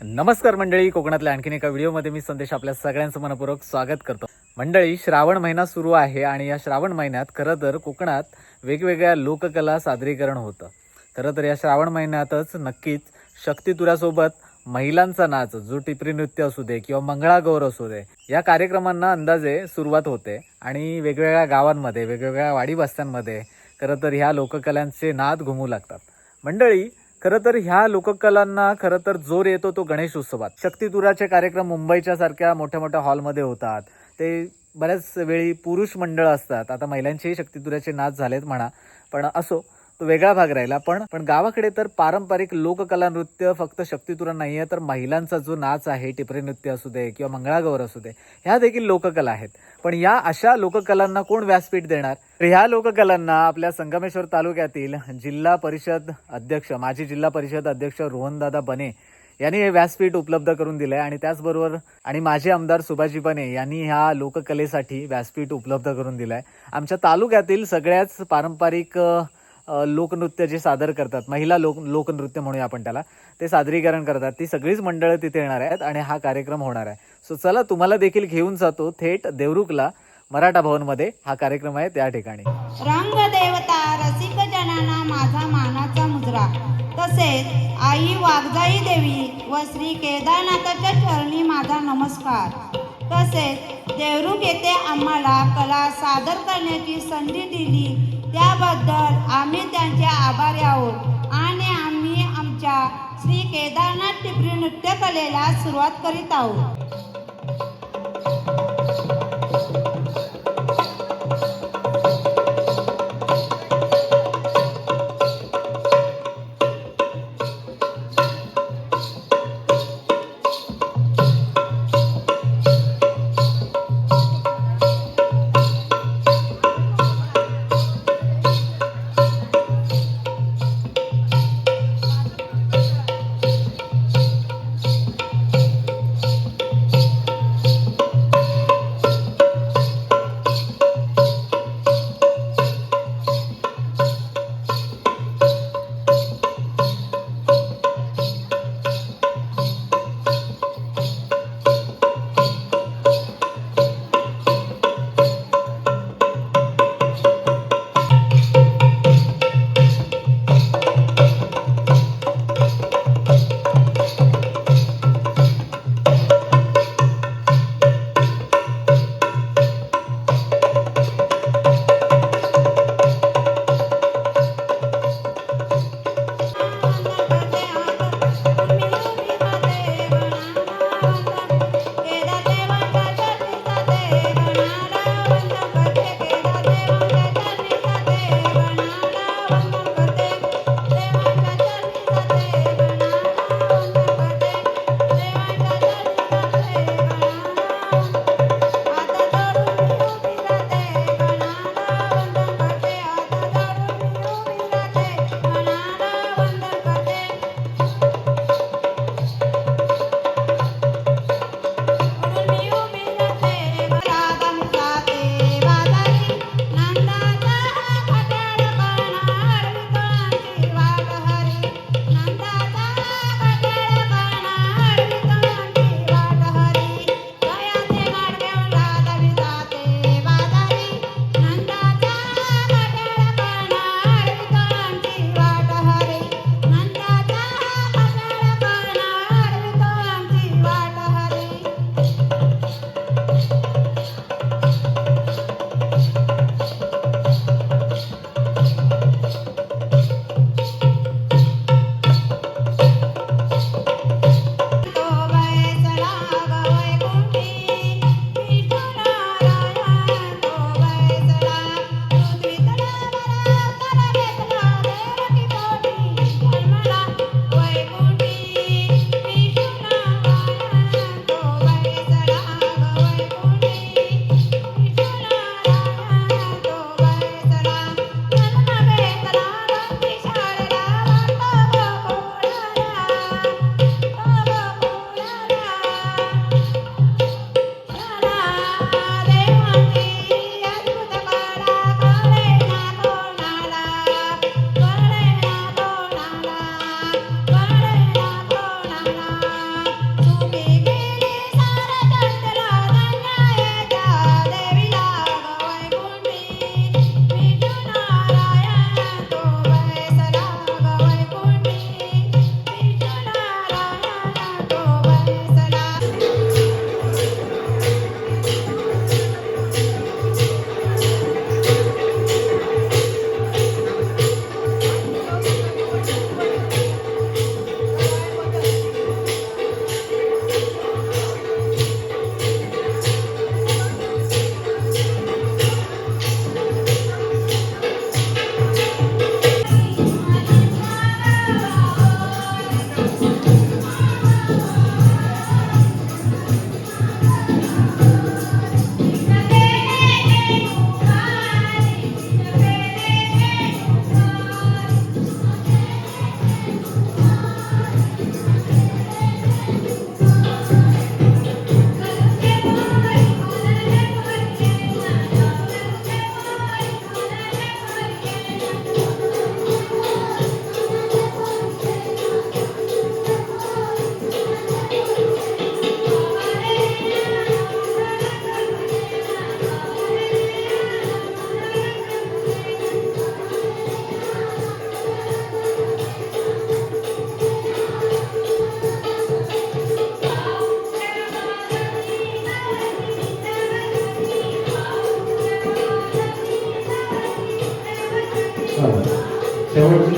नमस्कार मंडळी कोकणातल्या आणखीन एका व्हिडिओमध्ये मी संदेश आपल्या सगळ्यांचं मनपूर्वक स्वागत करतो. मंडळी श्रावण महिना सुरू आहे आणि या श्रावण महिन्यात खरं तर कोकणात वेगवेगळ्या लोककला सादरीकरण होतं. खरं तर या श्रावण महिन्यातच नक्कीच शक्तितुरासोबत महिलांचा नाच जो टिपरी नृत्य असू दे किंवा मंगळागौर असू दे या कार्यक्रमांना अंदाजे सुरुवात होते. आणि वेगवेगळ्या गावांमध्ये वेगवेगळ्या वाडीवस्त्यांमध्ये खरं तर ह्या लोककलांचे नाद घुमू लागतात. मंडळी खरं तर ह्या लोककलांना खरं तर जोर येतो तो गणेश उत्सवात. शक्तितुराचे कार्यक्रम मुंबईच्या सारख्या मोठ्या मोठ्या हॉलमध्ये होतात. ते बऱ्याच वेळी पुरुष मंडळ असतात. आता महिलांचेही शक्तितुराचे नाच झालेत म्हणा पण असो. तो वेगळा भाग राहिला. पण पण गावाकडे तर पारंपरिक लोककला नृत्य फक्त शक्तीतुरा नाही आहे तर महिलांचा जो नाच आहे टिपरे नृत्य असू दे किंवा मंगळागौर असू दे ह्या देखील लोककला आहेत. पण या अशा लोककलांना कोण व्यासपीठ देणार? तर ह्या लोककलांना आपल्या संगमेश्वर तालुक्यातील जिल्हा परिषद अध्यक्ष माजी जिल्हा परिषद अध्यक्ष रोहनदादा बने यांनी हे व्यासपीठ उपलब्ध करून दिलंय. आणि त्याचबरोबर आणि माजी आमदार सुभाजी बने यांनी ह्या लोककलेसाठी व्यासपीठ उपलब्ध करून दिलंय. आमच्या तालुक्यातील सगळ्याच पारंपरिक लोकनृत्य जे सादर करतात महिला लोक लोकनृत्य म्हणूया आपण त्याला ते सादरीकरण करतात. ती सगळीच मंडळं तिथे येणार आहेत आणि हा कार्यक्रम होणार आहे. सो चला तुम्हाला देखील घेऊन जातो थेट देवरुखला मराठा भवनमध्ये हा कार्यक्रम आहे त्या ठिकाणी. रंग देवता रसिक जनांना माझा मानाचा मुजरा. तसेच आई वाघजाई देवी व श्री केदारनाथाच्या चरणी माझा नमस्कार. तसेच देवरुख येथे आम्हाला कला सादर करण्याची संधी दिली त्याबद्दल आम्ही त्यांचे आभारी आहोत. आणि आम्ही आमच्या श्री केदारनाथ टिपरी नृत्यकलेला सुरुवात करीत आहोत.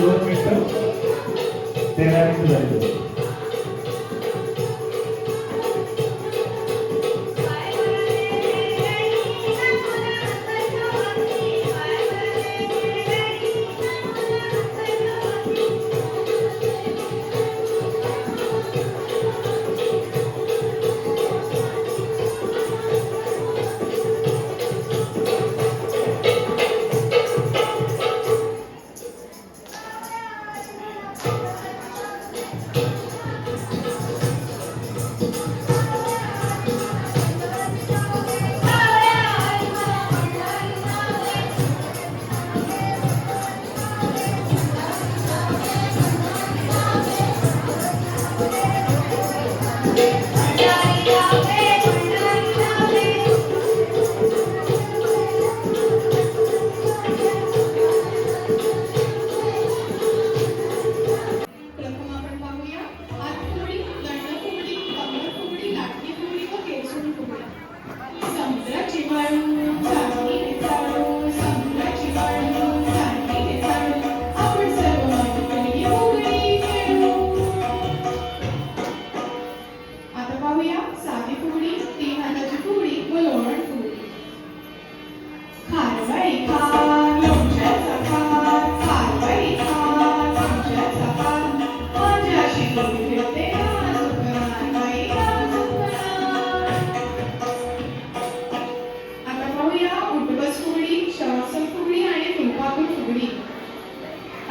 Señor nuestro.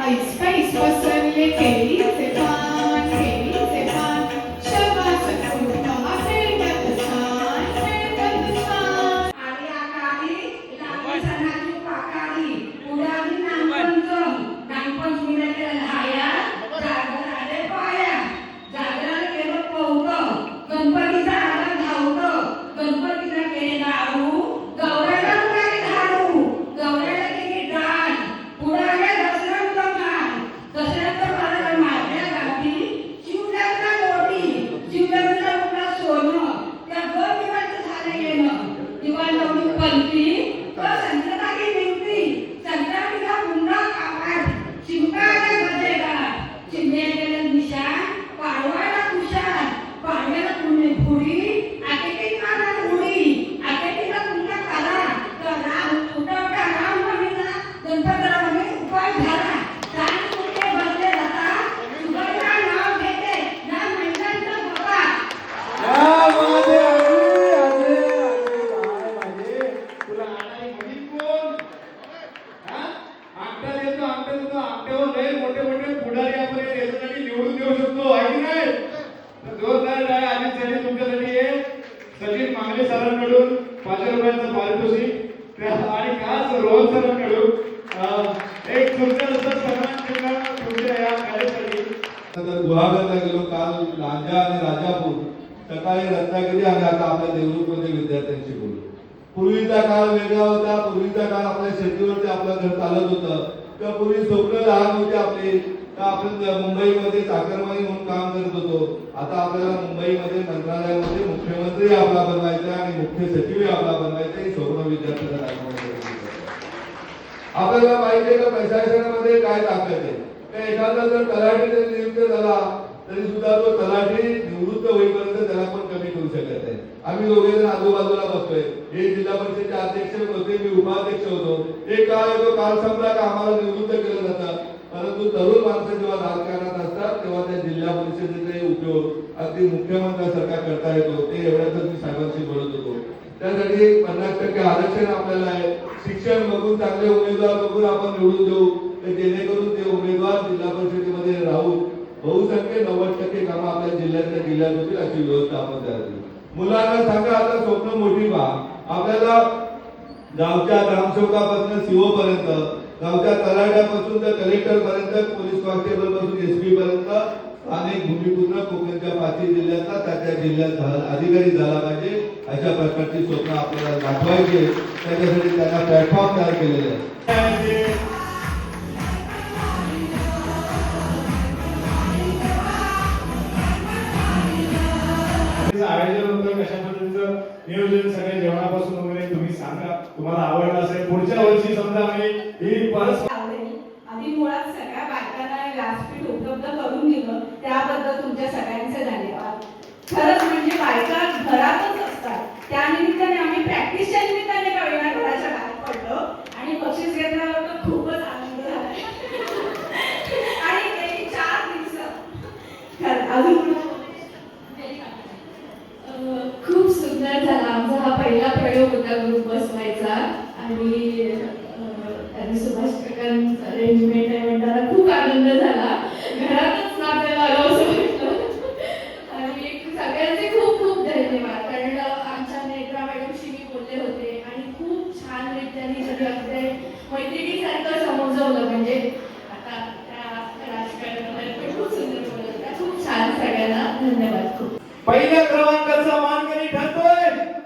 Space, space, personally, Kelly, सकाळी रत्नागिरी आणि आता आपल्या देवरूपमध्ये विद्यार्थ्यांशी बोललो पूर्वीचा काळ वेगळा होता पूर्वीचा काळ आपल्या शेतीवरती आपलं घर चालत होतं. तेव्हा पूर्वी स्वप्न लहान होते आपली. आपण मुंबईमध्ये चाकरमानी म्हणून काम करत होतो. आता आपल्याला मुंबईमध्ये मंत्रालयामध्ये मुख्यमंत्री आपला बनवायचा आणि मुख्य सचिवही आपला बनवायचा हे स्वप्न विद्यार्थ्यांना आपल्याला पाहिजे का प्रशासनामध्ये काय ताकद आहे? एखादा जर तलाठी जर नियुक्त झाला तरी सुद्धा तो तलाठी निवृत्त होईपर्यंत त्याला पण कमी करू शकत नाही. आम्ही दोघे जण आजूबाजूला बसतोय. हे जिल्हा परिषदेचे अध्यक्ष होते मी उपाध्यक्ष होतो. एक काळ येतो काल संपला का आम्हाला निवृत्त केलं जातं? परंतु तरुण माणसं जेव्हा राजकारणात असतात तेव्हा त्या जिल्हा परिषदेचे उपयोग अगदी मुख्यमंत्र्यासारखा करता येतो. ते एवढ्यातच मी साहेबांशी बोलत होतो. त्यासाठी पन्नास टक्के आरक्षण आपल्याला आहे. शिक्षण बघून चांगले उमेदवार बघून आपण निवडून देऊ. जेणेकरून ते उमेदवार जिल्हा परिषदेमध्ये राहून बहुसंख्य नव्वद टक्के कामं आपल्या जिल्ह्यातल्या जिल्ह्यात होतील अशी व्यवस्था आपण करावी मुलांना सांगा आता स्वप्न मोठी व्हा आपल्याला गावच्या ग्रामसेवकापासून सीओ पर्यंत गावच्या तलाट्यापासून तर कलेक्टर पर्यंत पोलीस कॉन्स्टेबलपासून एसपी पर्यंत अनेक भूमिपुत्र कोकणच्या पाचही जिल्ह्यातला त्या त्या जिल्ह्यात अधिकारी झाला पाहिजे अशा प्रकारची स्वप्न आपल्याला दाखवायची त्याच्यासाठी त्यांना प्लॅटफॉर्म तयार केलेला आहे आयोजन होतं कशा पद्धतीचं नियोजन सगळे जेवणापासून वगैरे तुम्ही सांगा. तुम्हाला आवडलं असेल पुढच्या वर्षी समजा आम्ही ही परत आम्ही मुळात सगळ्या बायकांना व्यासपीठ उपलब्ध करून दिलं. त्याबद्दल तुमच्या सगळ्यांचे धन्यवाद. खरंच म्हणजे बायका घरातच असतात. त्या निमित्ताने आम्ही प्रॅक्टिसच्या निमित्त कळविना घराच्या बाहेर पडलो आणि बक्षीस घेतल्यावर तर खूपच आनंद झाला आणि ते चार दिवस खरं अजून कुणाला अं, खूप सुंदर झाला आमचा प्रयोग होता ग्रुप बसवायचा आणि त्यांनी सुभाष काकांचं अरेंजमेंट आहे म्हणताना खूप आनंद झाला घरातच नाचायला आलो असं वाटलं आणि सगळ्यांचे खूप खूप धन्यवाद कारण आमच्या नेत्रा मॅडमशी मी बोलले होते आणि खूप छान रित्याने सगळं अगदी मैत्रिणीसारखं समजवलं म्हणजे आता त्या राजकारणामध्ये पण खूप सुंदर बोलत होत्या खूप छान सगळ्यांना धन्यवाद खूप पहिल्या क्रमांकाचा मानकरी ठरतोय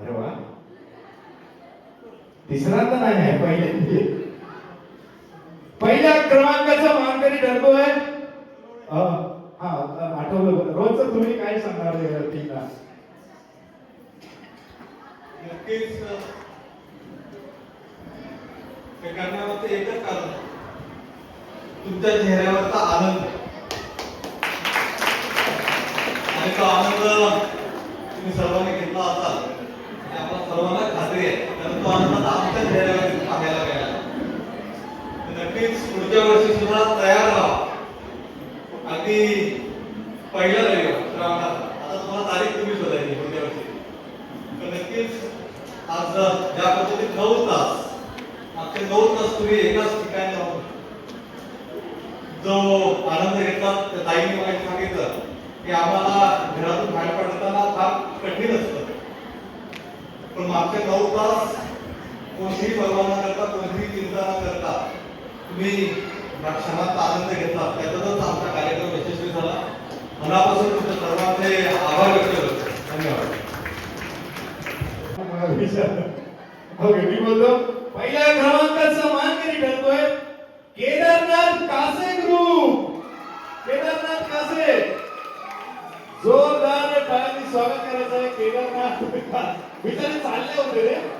अरे वा दुसऱ्यांदा नाही आहे पहिले पहिल्या क्रमांकाचा मानकरी ठरतोय अं, हा आठवलं बरं. रोजचं तुम्ही काय सांगणार या व्यक्तीला? नक्कीच हे करण्यामागचं एकच कारण. तुमच्या चेहऱ्यावरचा आनंद. आणि तो आनंद तुम्ही सर्वांनी घेतला असाल. आणि आपल्या सर्वांना खात्री आहे. आमच्या पाहायला मिळाला नक्कीच पुढच्या वर्षी सुद्धा तयार राहा अगदी पहिला रविवार आता तुम्हाला तारीख तुम्ही शोधायची पुढच्या वर्षी तर नक्कीच आज ज्या पद्धतीत नऊ तास मागचे नऊ तास तुम्ही एकाच ठिकाणी जाऊन जो आनंद घेतला त्या ताईने मला सांगितलं. की आम्हाला घरातून बाहेर पडताना फार कठीण असतं. पण मागचे नऊ तास कोणतीही पर्वा न करता कोणतीही चिंता न करता. तुम्ही या आनंद घेतला. त्याच्यातच आमचा कार्यक्रम यशस्वी झाला. मनापासून तुमच्या सर्वांचे आभार व्यक्त करतो. धन्यवाद. मला विचार ओके मी बोलतो पहिल्या क्रमांकाचा मानकरी ठरतोय? केदारनाथ कासे ग्रुप केदारनाथ कासे. जोरदार टाळ्यांनी स्वागत करायचं आहे केदारनाथ. मी तरी चालले होते रे.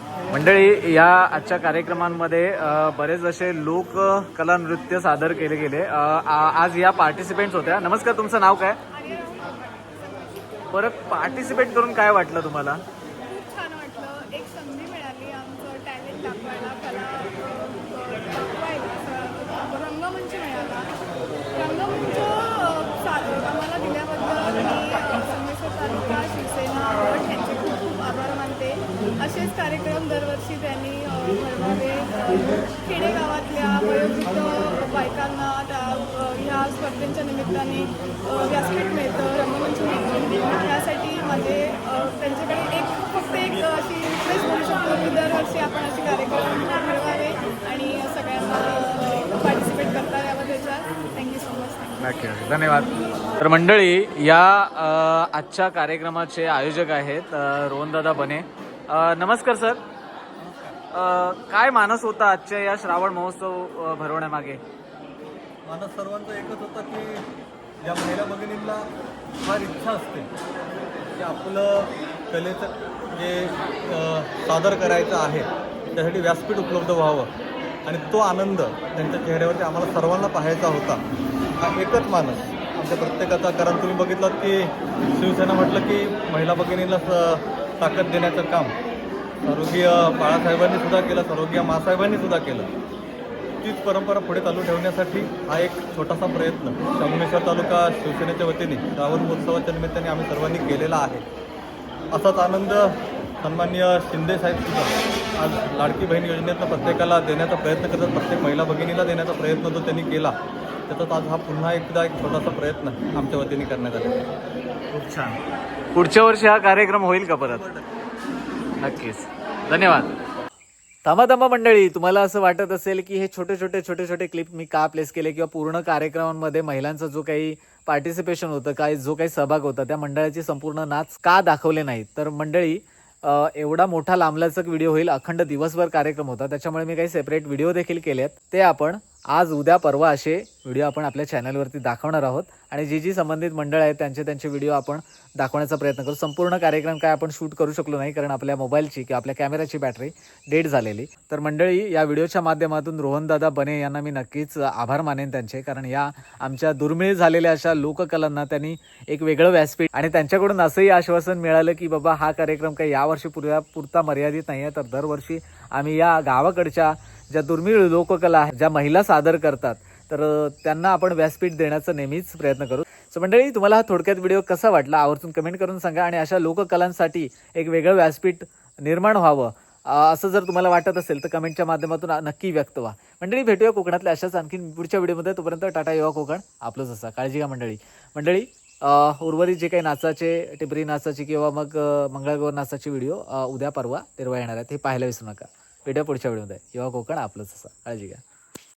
मंडळी या आजच्या कार्यक्रमांमध्ये बरेच असे लोक कला नृत्य सादर केले गेले. आज या पार्टिसिपेंट्स होत्या. नमस्कार तुमचं नाव काय? बरं पार्टिसिपेट करून काय वाटलं तुम्हाला खूप छान वाटलं एक संधी मिळाली आमचं टॅलेंट दाखवायला कला अ, दाखवायला असं रंगमंच मिळाला रंगमंच अ, सादर आम्हाला दिल्याबद्दल मी अ, संगमेश्वर तालुका शिवसेना गट यांचे खूप खूप आभार मानते असेच कार्यक्रम दरवर्षी त्यांनी अ, भरवावे अ, खेडेगावातल्या वयोवृद्ध बायकांना त्या ह्या स्पर्धेंच्या निमित्ताने व्यासपीठ मिळतं रंगमंच मिळतं त्यासाठी माझे त्यांच्याकडे एक फक्त एक अशी रिक्वेस्ट करू शकतो की दरवर्षी आपण असे कार्यक्रम घडवावे आणि सगळ्यांना पार्टिसिपेट करता यावं त्याच्यात. थँक्यू सो मच नक्की धन्यवाद. तर मंडळी या आजच्या कार्यक्रमाचे आयोजक आहेत रोहनदादा बने. अ, नमस्कार सर. काय मानस होता आजच्या या श्रावण महोत्सव भरवण्यामागे? मानस सर्वांचं एकच होतं की या महिला भगिनींना फार इच्छा असते की आपलं कलेचं जे सादर करायचं आहे त्यासाठी व्यासपीठ उपलब्ध व्हावं. आणि तो आनंद त्यांच्या चेहऱ्यावरती आम्हाला सर्वांना पाहायचा होता. हा एकच मानस आमच्या प्रत्येकाचा कारण तुम्ही बघितलं की शिवसेना म्हटलं की महिला भगिनींना ताकद देण्याचं काम. सर्वगीय बाळासाहेबांनी सुद्धा केलं सर्वगीय मासाहेबांनी सुद्धा केलं. तीच परंपरा पुढे चालू ठेवण्यासाठी हा एक छोटासा प्रयत्न संगमेश्वर तालुका शिवसेनेच्या वतीने श्रावण महोत्सवाच्या निमित्ताने आम्ही सर्वांनी केलेला आहे. असाच आनंद सन्माननीय शिंदे साहेबसुद्धा आज लाडकी बहीण योजनेतनं प्रत्येकाला देण्याचा प्रयत्न करतात प्रत्येक महिला भगिनीला देण्याचा प्रयत्न जो त्यांनी केला त्याचाच आज हा पुन्हा एकदा एक छोटासा प्रयत्न आमच्या वतीने करण्यात आला. खूप छान. पुढच्या वर्षी हा कार्यक्रम होईल का परत? नक्कीच. धन्यवाद. थांबा थांबा मंडळी तुम्हाला असं वाटत असेल की हे छोटे छोटे छोटे छोटे क्लिप मी का प्लेस केले किंवा पूर्ण कार्यक्रमांमध्ये महिलांचा जो काही पार्टिसिपेशन होतं काय जो काही सहभाग होता त्या मंडळाची संपूर्ण नाच का दाखवले नाहीत? तर मंडळी एवढा मोठा लांबलाचक व्हिडिओ होईल. अखंड दिवसभर कार्यक्रम होता. त्याच्यामुळे मी काही सेपरेट व्हिडिओ देखील केलेत. ते आपण आज उद्या परवा असे व्हिडिओ आपण आपल्या चॅनलवरती दाखवणार आहोत. आणि जी जी संबंधित मंडळ आहेत त्यांचे त्यांचे व्हिडिओ आपण दाखवण्याचा प्रयत्न करू. संपूर्ण कार्यक्रम काय आपण शूट करू शकलो नाही कारण आपल्या मोबाईलची किंवा आपल्या कॅमेराची बॅटरी डेड झालेली. तर मंडळी या व्हिडिओच्या माध्यमातून रोहनदादा बने यांना मी नक्कीच आभार मानेन त्यांचे कारण या आमच्या दुर्मिळ झालेल्या अशा लोककलांना त्यांनी एक वेगळं व्यासपीठ आणि त्यांच्याकडून असंही आश्वासन मिळालं की बाबा हा कार्यक्रम काही यावर्षी पुऱ्या पुरता मर्यादित नाही आहे तर दरवर्षी आम्ही या गावाकडच्या ज्या दुर्मिळ लोककला आहेत ज्या महिला सादर करतात तर त्यांना आपण व्यासपीठ देण्याचा नेहमीच प्रयत्न करू. सो मंडळी तुम्हाला हा थोडक्यात व्हिडिओ कसा वाटला आवर्जून कमेंट करून सांगा आणि अशा लोककलांसाठी एक वेगळं व्यासपीठ निर्माण व्हावं असं जर तुम्हाला वाटत असेल तर कमेंटच्या माध्यमातून नक्की व्यक्त व्हा. मंडळी भेटूया कोकणातल्या अशाच आणखी पुढच्या व्हिडिओमध्ये. तोपर्यंत टाटा युवा कोकण आपलंच असा. काळजी घ्या मंडळी. मंडळी उर्वरित जे काही नाचाचे टिपरी नाचाची किंवा मग मंगळागौर मंगळगौर नाचाची व्हिडिओ उद्या परवा तेरवा येणार आहेत. हे पाहायला विसरू नका. भेटूया पुढच्या व्हिडिओमध्ये. युवा कोकण आपलंच असा. काळजी घ्या.